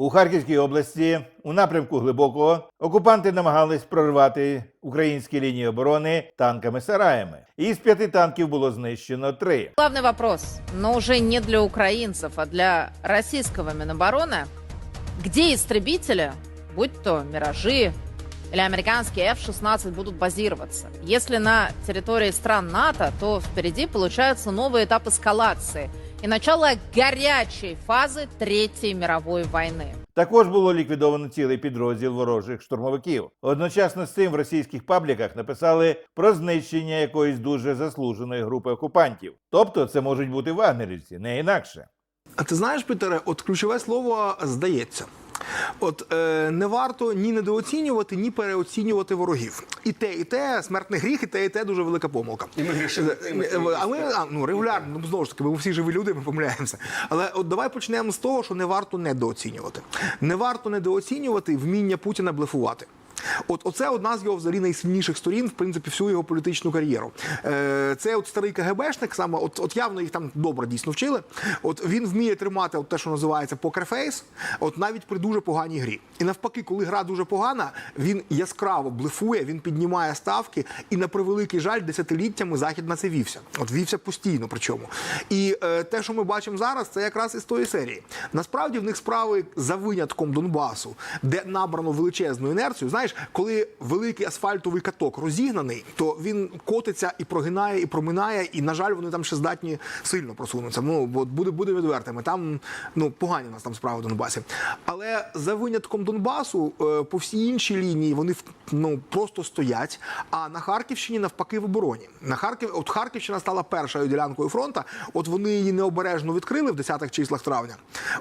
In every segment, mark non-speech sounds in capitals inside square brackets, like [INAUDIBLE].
У Харківській області у напрямку глибокого окупанти намагались прорвати українські лінії оборони танками-сараями. Із п'яти танків було знищено три. Главный вопрос, но уже не для украинцев, а для российского Минобороны. Где истребители, будь то «Миражи» или американские F-16 будут базироваться? Если на территории стран НАТО, то впереди получается новый этап эскалации и начало гарячої фази Третьої мірової війни. Також було ліквідовано цілий підрозділ ворожих штурмовиків. Одночасно з цим в російських пабліках написали про знищення якоїсь дуже заслуженої групи окупантів. Тобто, це можуть бути вагнерівці, не інакше. А ти знаєш, Пітере, от ключове слово здається. От е, не варто ні недооцінювати, ні переоцінювати ворогів. І те, і те смертний гріх, і те, і те дуже велика помилка. І ми грішили. А ми а, ну, регулярно, ну знову ж таки, ми всі живі люди, ми помиляємося. Але от давай почнемо з того, що не варто недооцінювати. Не варто недооцінювати вміння Путіна блефувати. От оце одна з його взагалі найсильніших сторін, в принципі, всю його політичну кар'єру. Е, це от старий КГБшник, саме от, от явно їх там добре дійсно вчили. От він вміє тримати от те, що називається покерфейс, от навіть при дуже поганій грі. І навпаки, коли гра дуже погана, він яскраво блефує, він піднімає ставки, і на превеликий жаль, десятиліттями захід на це вівся. От вівся постійно, причому. І е, те, що ми бачимо зараз, це якраз із тої серії. Насправді в них справи за винятком Донбасу, де набрано величезну інерцію. Знаєш, коли великий асфальтовий каток розігнаний, то він котиться і прогинає, і проминає, і на жаль, вони там ще здатні сильно просунутися. Ну бо буде буде відвертими. Там ну погані у нас там справи в Донбасі. Але за винятком Донбасу е, по всій іншій лінії вони ну просто стоять. А на Харківщині навпаки в обороні. На Харків, от Харківщина стала першою ділянкою фронту. От вони її необережно відкрили в 10-х числах травня.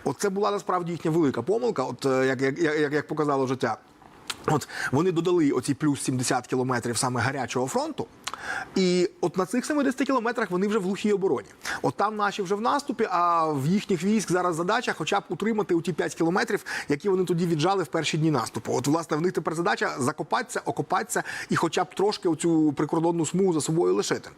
От це була насправді їхня велика помилка, от е, як, як, як, як показало життя. От вони додали оці плюс 70 кілометрів саме гарячого фронту. І от на цих 70 кілометрах вони вже в глухій обороні. От там наші вже в наступі, а в їхніх військ зараз задача хоча б утримати у ті 5 кілометрів, які вони тоді віджали в перші дні наступу. От, власне, в них тепер задача закопатися, окопатися і хоча б трошки оцю прикордонну смугу за собою лишити.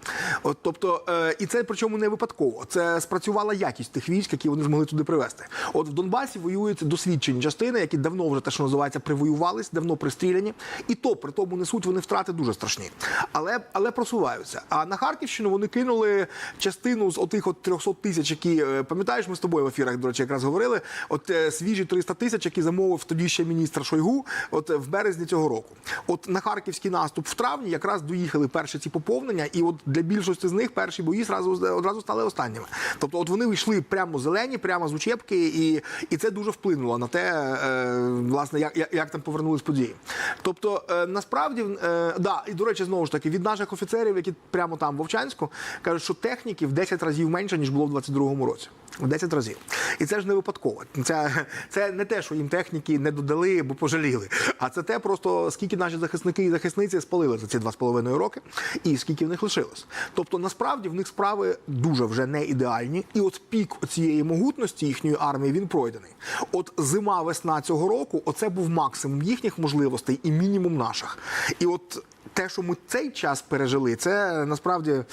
От, тобто, е, і це причому не випадково. Це спрацювала якість тих військ, які вони змогли туди привезти. От в Донбасі воюють досвідчені частини, які давно вже те, що називається, привоювались, давно пристріляні. І то при тому несуть вони втрати дуже страшні. Але, але просуваються. А на Харківщину вони кинули частину з отих от 300 тисяч, які е, пам'ятаєш, ми з тобою в ефірах, до речі, якраз говорили. От е, свіжі 300 тисяч, які замовив тоді ще міністр Шойгу, от е, в березні цього року. От на харківський наступ в травні якраз доїхали перші ці поповнення, і от для більшості з них перші бої зразу одразу стали останніми. Тобто, от вони йшли прямо зелені, прямо з учебки, і, і це дуже вплинуло на те, е, власне, як, як, як там повернулись події. Тобто, е, насправді, е, да, і до речі, знову ж таки, від наших офіцерів, які прямо там в Вовчанську, кажуть, що техніки в 10 разів менше, ніж було в 22-му році. В 10 разів. І це ж не випадково. Це, це не те, що їм техніки не додали або пожаліли. А це те, просто скільки наші захисники і захисниці спалили за ці 2,5 роки, і скільки в них лишилось. Тобто, насправді в них справи дуже вже не ідеальні. І от пік цієї могутності їхньої армії він пройдений. От зима, весна цього року, оце був максимум їхніх можливостей і мінімум наших. І от те, що ми цей час пережили, це насправді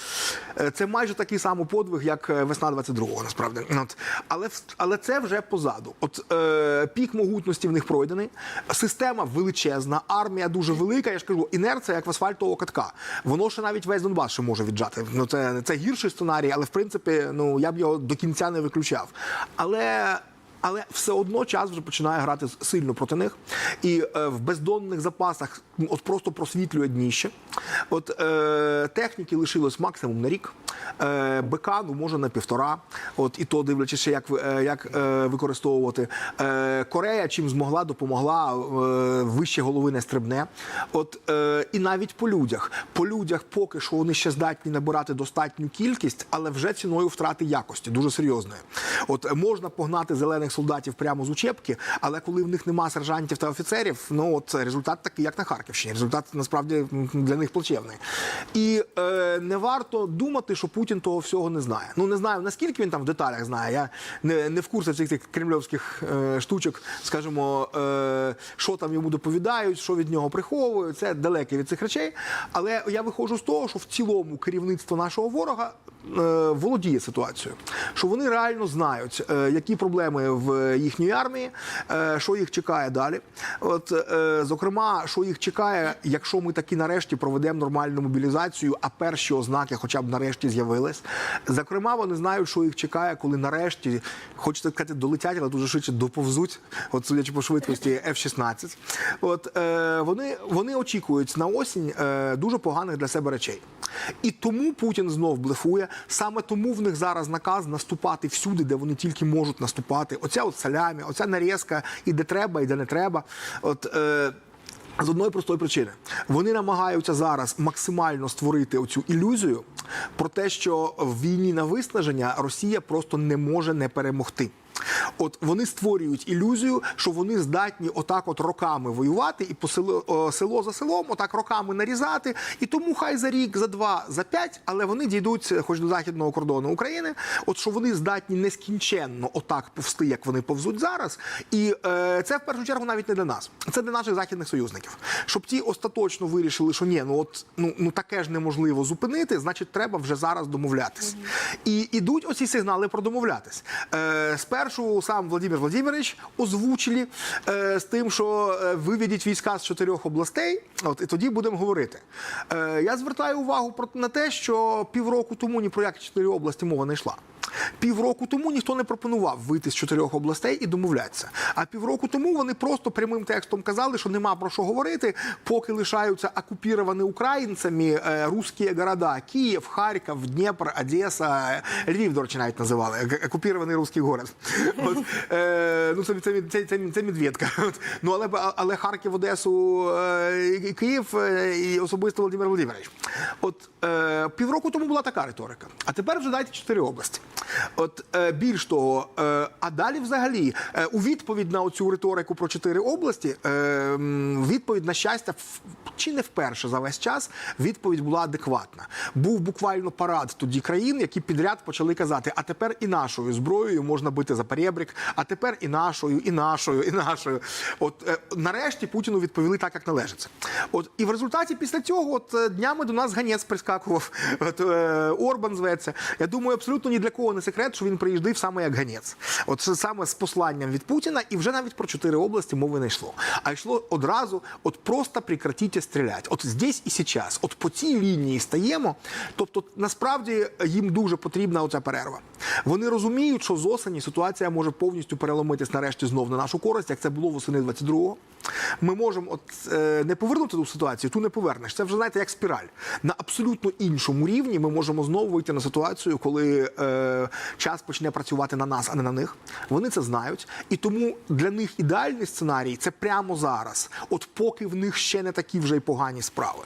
е, це майже такий самий подвиг, як е, весна 22-го, насправді. От. Але, але це вже позаду. От е, пік могутності в них пройдений, система величезна, армія дуже велика. Я ж кажу, інерція як в асфальтового катка. Воно ще навіть весь Донбас ще може віджати. Ну це, це гірший сценарій, але в принципі, ну я б його до кінця не виключав. Але але все одно час вже починає грати сильно проти них. І е, в бездонних запасах от просто просвітлює дніще. От е, техніки лишилось максимум на рік, е, БК ну може на півтора. От і то дивлячись, як, е, як е, використовувати. Е, Корея чим змогла, допомогла е, вище голови не стрибне. От е, і навіть по людях. По людях поки що вони ще здатні набирати достатню кількість, але вже ціною втрати якості, дуже серйозної. От можна погнати зелених солдатів прямо з учебки, але коли в них нема сержантів та офіцерів, ну от результат такий, як на Харківщині. Результат насправді для них плачевний. І е, не варто думати, що Путін того всього не знає. Ну не знаю наскільки він там в деталях знає. Я не, не в курсі цих тих кремльовських е, штучок, скажімо, е, що там йому доповідають, що від нього приховують. Це далеке від цих речей. Але я виходжу з того, що в цілому керівництво нашого ворога е, володіє ситуацією, що вони реально знають, е, які проблеми в їхній армії, е, що їх чекає далі. От, е, зокрема, що їх чекає, якщо ми таки нарешті проведемо нормальну мобілізацію, а перші ознаки, хоча б нарешті з'явились. Зокрема, вони знають, що їх чекає, коли нарешті, хочете сказати, долетять, але дуже швидше доповзуть, от судячи по швидкості F-16. От е, вони, вони очікують на осінь дуже поганих для себе речей. І тому Путін знов блефує. Саме тому в них зараз наказ наступати всюди, де вони тільки можуть наступати. Оця от салямі, оця нарізка, і де треба, і де не треба. От е, з одної простої причини вони намагаються зараз максимально створити оцю ілюзію про те, що в війні на виснаження Росія просто не може не перемогти. От вони створюють ілюзію, що вони здатні отак, от роками воювати і по село, село за селом, отак роками нарізати. І тому хай за рік, за два, за п'ять, але вони дійдуть, хоч до західного кордону України. От що вони здатні нескінченно отак повсти, як вони повзуть зараз. І е, це в першу чергу навіть не для нас, це для наших західних союзників. Щоб ті остаточно вирішили, що ні, ну от ну, ну таке ж неможливо зупинити, значить, треба вже зараз домовлятись. І ідуть оці сигнали про домовлятись. Е, спершу сам Владимир Владимирович озвучили е, з тим, що е, виведіть війська з чотирьох областей. От і тоді будемо говорити. Е, я звертаю увагу про на те, що півроку тому ні про які чотири області мова не йшла. Півроку тому ніхто не пропонував вийти з чотирьох областей і домовлятися. А півроку тому вони просто прямим текстом казали, що нема про що говорити, поки лишаються окуповані українцями е, русські города Київ, Харків, Дніпр, Одеса, Львів, до речі, навіть називали ок- окупований русський город. [LAUGHS] От, е, ну, це, це, це, це, це Медведка. Ну, але, але Харків, Одесу, е, і Київ е, і особисто Володимир Володимирович. От е, півроку тому була така риторика. А тепер вже дайте чотири області. От е, більш того, е, а далі взагалі е, у відповідь на цю риторику про чотири області, відповідь на щастя, чи не вперше за весь час відповідь була адекватна. Був буквально парад тоді країн, які підряд почали казати: а тепер і нашою зброєю можна бити за перебрік, а тепер і нашою, і нашою, і нашою. От нарешті Путіну відповіли так, як належиться. От і в результаті після цього, от днями до нас ганець прискакував. От Орбан зветься. Я думаю, абсолютно ні для кого не секрет, що він приїжджав саме як ганець. От саме з посланням від Путіна, і вже навіть про чотири області мови не йшло. А йшло одразу: от просто прекратіть стріляти. От здесь і сейчас. От по цій лінії стаємо. Тобто, насправді їм дуже потрібна оця перерва. Вони розуміють, що з осені ситуація може повністю переломитись нарешті знов на нашу користь, як це було восени 22-го. Ми можемо от е, не повернути ту ситуацію, ту не повернеш. Це вже знаєте як спіраль. На абсолютно іншому рівні ми можемо знову вийти на ситуацію, коли е, час почне працювати на нас, а не на них. Вони це знають, і тому для них ідеальний сценарій це прямо зараз, от поки в них ще не такі вже й погані справи.